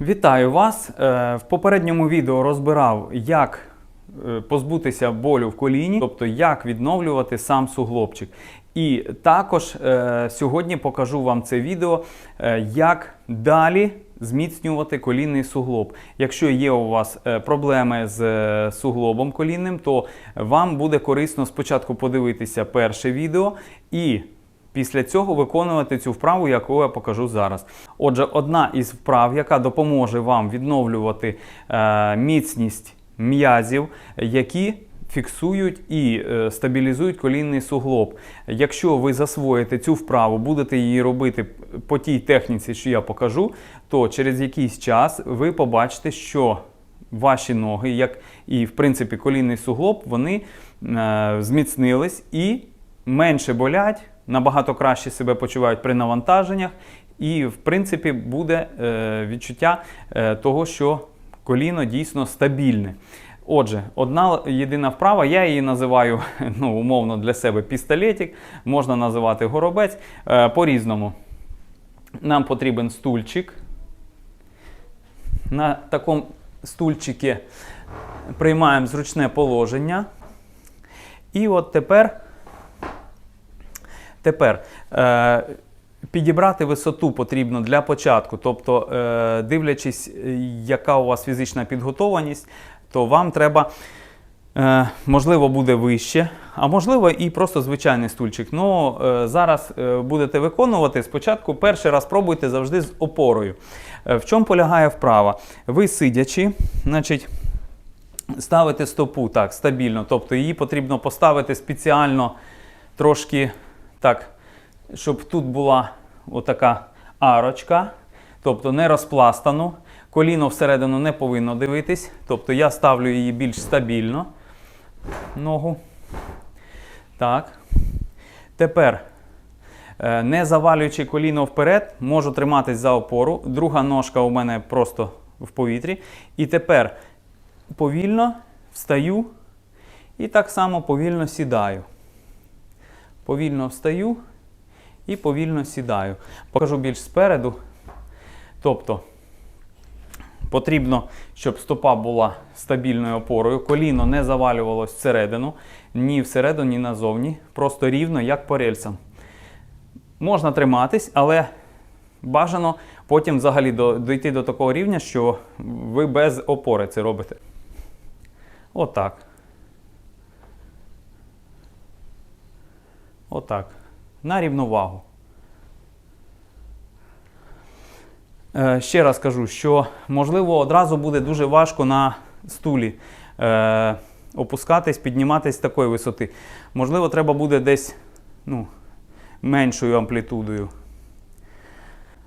Вітаю вас! Е, В попередньому відео розбирав, як е, позбутися болю в коліні, тобто як відновлювати сам суглобчик. І також е, сьогодні покажу вам це відео, як далі зміцнювати колінний суглоб. Якщо є у вас проблеми з суглобом колінним, то вам буде корисно спочатку подивитися перше відео і Після цього виконувати цю вправу, яку я покажу зараз. Отже, одна із вправ, яка допоможе вам відновлювати е, міцність м'язів, які фіксують і е, стабілізують колінний суглоб. Якщо ви засвоїте цю вправу, будете її робити по тій техніці, що я покажу, то через якийсь час ви побачите, що ваші ноги, як і в принципі колінний суглоб, вони е, зміцнились і менше болять, набагато краще себе почувають при навантаженнях, і, в принципі, буде е, відчуття е, того, що коліно дійсно стабільне. Отже, одна єдина вправа, я її називаю ну, умовно для себе пістолетик, можна називати горобець е, по-різному. Нам потрібен стульчик. На такому стульчикі приймаємо зручне положення. І от тепер Тепер е, підібрати висоту потрібно для початку. Тобто, е, дивлячись, е, яка у вас фізична підготованість, то вам треба, можливо, буде вище, а можливо, і просто звичайний стульчик. Ну, зараз будете виконувати. Спочатку перший раз пробуйте завжди з опорою. В чому полягає вправа? Ви сидячи, значить. Ставити стопу так стабільно, тобто її потрібно поставити спеціально трошки так, щоб тут була отака арочка, тобто не розпластану. Коліно всередину не повинно дивитись. Тобто я ставлю її більш стабільно. Ногу. Так. Тепер, е, не завалюючи коліно вперед, можу триматись за опору. Друга ножка у мене просто в повітрі. І тепер повільно встаю і так само повільно сідаю. Повільно встаю і повільно сідаю. Покажу більш спереду. Тобто потрібно, щоб стопа була стабільною опорою, коліно не завалювалось всередину, ні всередину, ні назовні. Просто рівно, як по рельсам. Можна триматись, але бажано потім взагалі дійти до такого рівня, що ви без опори це робите. Отак. Отак. На рівновагу. Е, ще раз кажу, що можливо одразу буде дуже важко на стулі е, опускатись, підніматись з такої висоти. Можливо, треба буде десь ну, меншою амплітудою.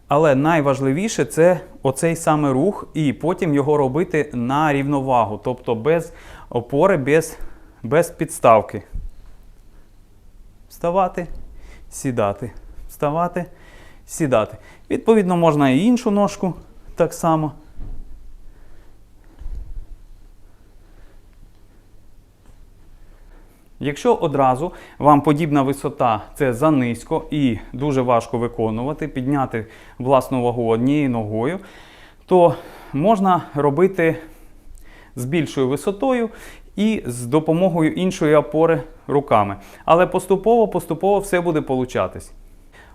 Але найважливіше це оцей саме рух, і потім його робити на рівновагу, тобто без опори, без, без підставки. Вставати, сідати, вставати, сідати. Відповідно, можна і іншу ножку так само. Якщо одразу вам подібна висота це занизько і дуже важко виконувати, підняти власну вагу однією ногою, то можна робити з більшою висотою і з допомогою іншої опори руками. Але поступово, поступово все буде получатись.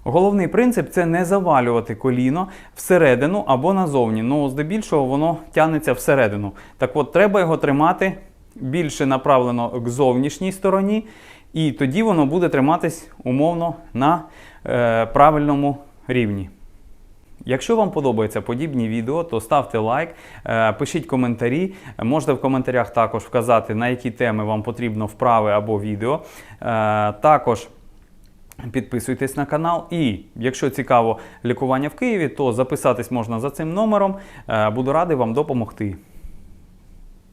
Головний принцип це не завалювати коліно всередину або назовні. Ну, здебільшого воно тягнеться всередину. Так от, треба його тримати більше направлено к зовнішній стороні, і тоді воно буде триматись умовно на е, правильному рівні. Якщо вам подобаються подібні відео, то ставте лайк, е, пишіть коментарі. Можете в коментарях також вказати, на які теми вам потрібно вправи або відео. Е, Також підписуйтесь на канал. І якщо цікаво лікування в Києві, то записатись можна за цим номером. Е, Буду радий вам допомогти.